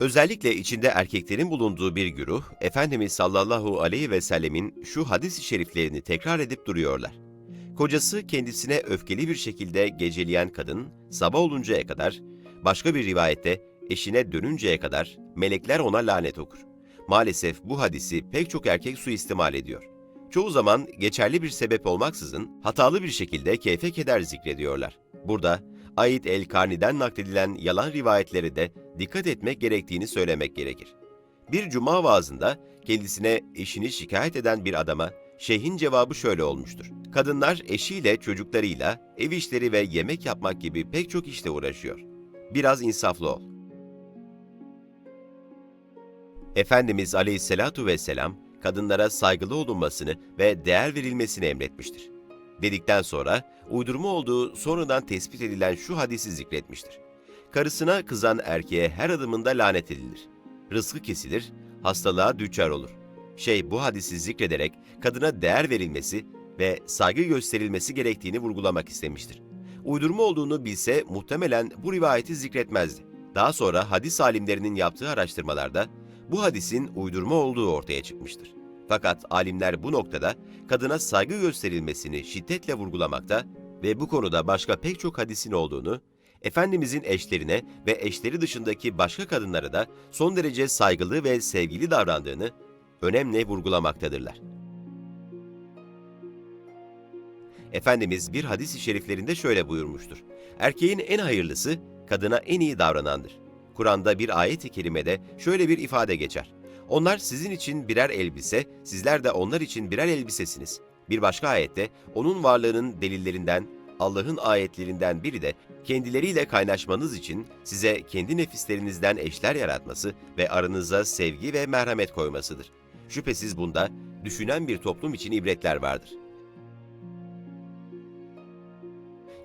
Özellikle içinde erkeklerin bulunduğu bir güruh, Efendimiz sallallahu aleyhi ve sellemin şu hadis-i şeriflerini tekrar edip duruyorlar. Kocası kendisine öfkeli bir şekilde geceleyen kadın, sabah oluncaya kadar, başka bir rivayette eşine dönünceye kadar melekler ona lanet okur. Maalesef bu hadisi pek çok erkek suistimal ediyor. Çoğu zaman geçerli bir sebep olmaksızın hatalı bir şekilde keyfe keder zikrediyorlar. Burada Ait el-Karni'den nakledilen yalan rivayetlere de dikkat etmek gerektiğini söylemek gerekir. Bir cuma vaazında kendisine eşini şikayet eden bir adama şeyhin cevabı şöyle olmuştur. Kadınlar eşiyle, çocuklarıyla, ev işleri ve yemek yapmak gibi pek çok işle uğraşıyor. Biraz insaflı ol. Efendimiz Aleyhisselatu Vesselam, kadınlara saygılı olunmasını ve değer verilmesini emretmiştir. Dedikten sonra, uydurma olduğu sonradan tespit edilen şu hadisi zikretmiştir. Karısına kızan erkeğe her adımında lanet edilir. Rızkı kesilir, hastalığa düçar olur. Şey bu hadisi zikrederek kadına değer verilmesi ve saygı gösterilmesi gerektiğini vurgulamak istemiştir. Uydurma olduğunu bilse muhtemelen bu rivayeti zikretmezdi. Daha sonra hadis alimlerinin yaptığı araştırmalarda bu hadisin uydurma olduğu ortaya çıkmıştır. Fakat alimler bu noktada kadına saygı gösterilmesini şiddetle vurgulamakta ve bu konuda başka pek çok hadisin olduğunu, Efendimizin eşlerine ve eşleri dışındaki başka kadınlara da son derece saygılı ve sevgili davrandığını önemli vurgulamaktadırlar. Efendimiz bir hadis-i şeriflerinde şöyle buyurmuştur. Erkeğin en hayırlısı kadına en iyi davranandır. Kur'an'da bir ayet-i kerimede şöyle bir ifade geçer. Onlar sizin için birer elbise, sizler de onlar için birer elbisesiniz. Bir başka ayette onun varlığının delillerinden, Allah'ın ayetlerinden biri de kendileriyle kaynaşmanız için size kendi nefislerinizden eşler yaratması ve aranıza sevgi ve merhamet koymasıdır. Şüphesiz bunda düşünen bir toplum için ibretler vardır.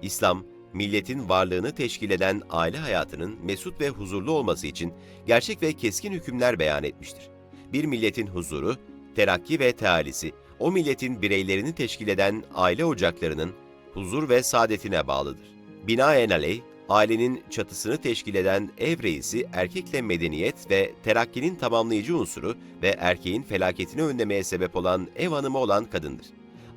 İslam, milletin varlığını teşkil eden aile hayatının mesut ve huzurlu olması için gerçek ve keskin hükümler beyan etmiştir. Bir milletin huzuru, terakki ve tealisi, o milletin bireylerini teşkil eden aile ocaklarının huzur ve saadetine bağlıdır. Binaenaleyh, ailenin çatısını teşkil eden ev reisi erkekle medeniyet ve terakkinin tamamlayıcı unsuru ve erkeğin felaketini önlemeye sebep olan ev hanımı olan kadındır.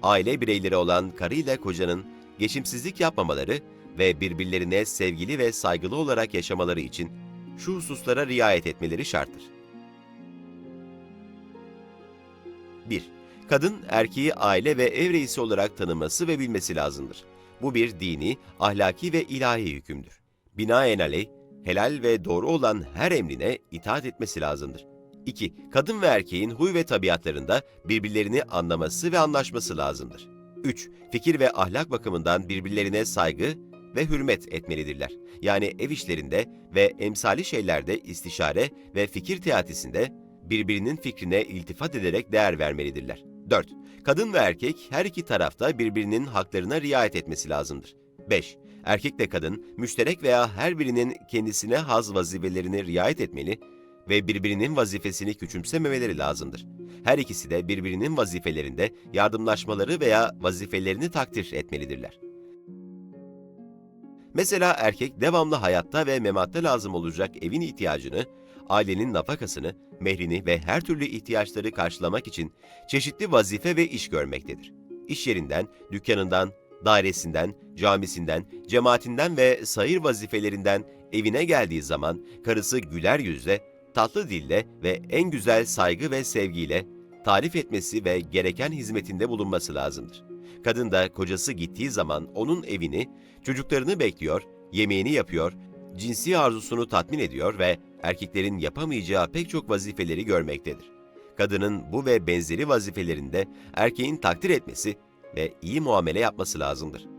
Aile bireyleri olan karı ile kocanın geçimsizlik yapmamaları ve birbirlerine sevgili ve saygılı olarak yaşamaları için şu hususlara riayet etmeleri şarttır. 1. Kadın, erkeği aile ve ev reisi olarak tanıması ve bilmesi lazımdır. Bu bir dini, ahlaki ve ilahi hükümdür. Binaenaleyh, helal ve doğru olan her emrine itaat etmesi lazımdır. 2. Kadın ve erkeğin huy ve tabiatlarında birbirlerini anlaması ve anlaşması lazımdır. 3. Fikir ve ahlak bakımından birbirlerine saygı ve hürmet etmelidirler. Yani ev işlerinde ve emsali şeylerde istişare ve fikir teatisinde birbirinin fikrine iltifat ederek değer vermelidirler. 4. Kadın ve erkek her iki tarafta birbirinin haklarına riayet etmesi lazımdır. 5. Erkekle kadın müşterek veya her birinin kendisine haz vazifelerini riayet etmeli ve birbirinin vazifesini küçümsememeleri lazımdır. Her ikisi de birbirinin vazifelerinde yardımlaşmaları veya vazifelerini takdir etmelidirler. Mesela erkek devamlı hayatta ve mematta lazım olacak evin ihtiyacını, ailenin nafakasını, mehrini ve her türlü ihtiyaçları karşılamak için çeşitli vazife ve iş görmektedir. İş yerinden, dükkanından, dairesinden, camisinden, cemaatinden ve sayır vazifelerinden evine geldiği zaman karısı güler yüzle, tatlı dille ve en güzel saygı ve sevgiyle tarif etmesi ve gereken hizmetinde bulunması lazımdır. Kadın da kocası gittiği zaman onun evini, çocuklarını bekliyor, yemeğini yapıyor, cinsi arzusunu tatmin ediyor ve erkeklerin yapamayacağı pek çok vazifeleri görmektedir. Kadının bu ve benzeri vazifelerinde erkeğin takdir etmesi ve iyi muamele yapması lazımdır.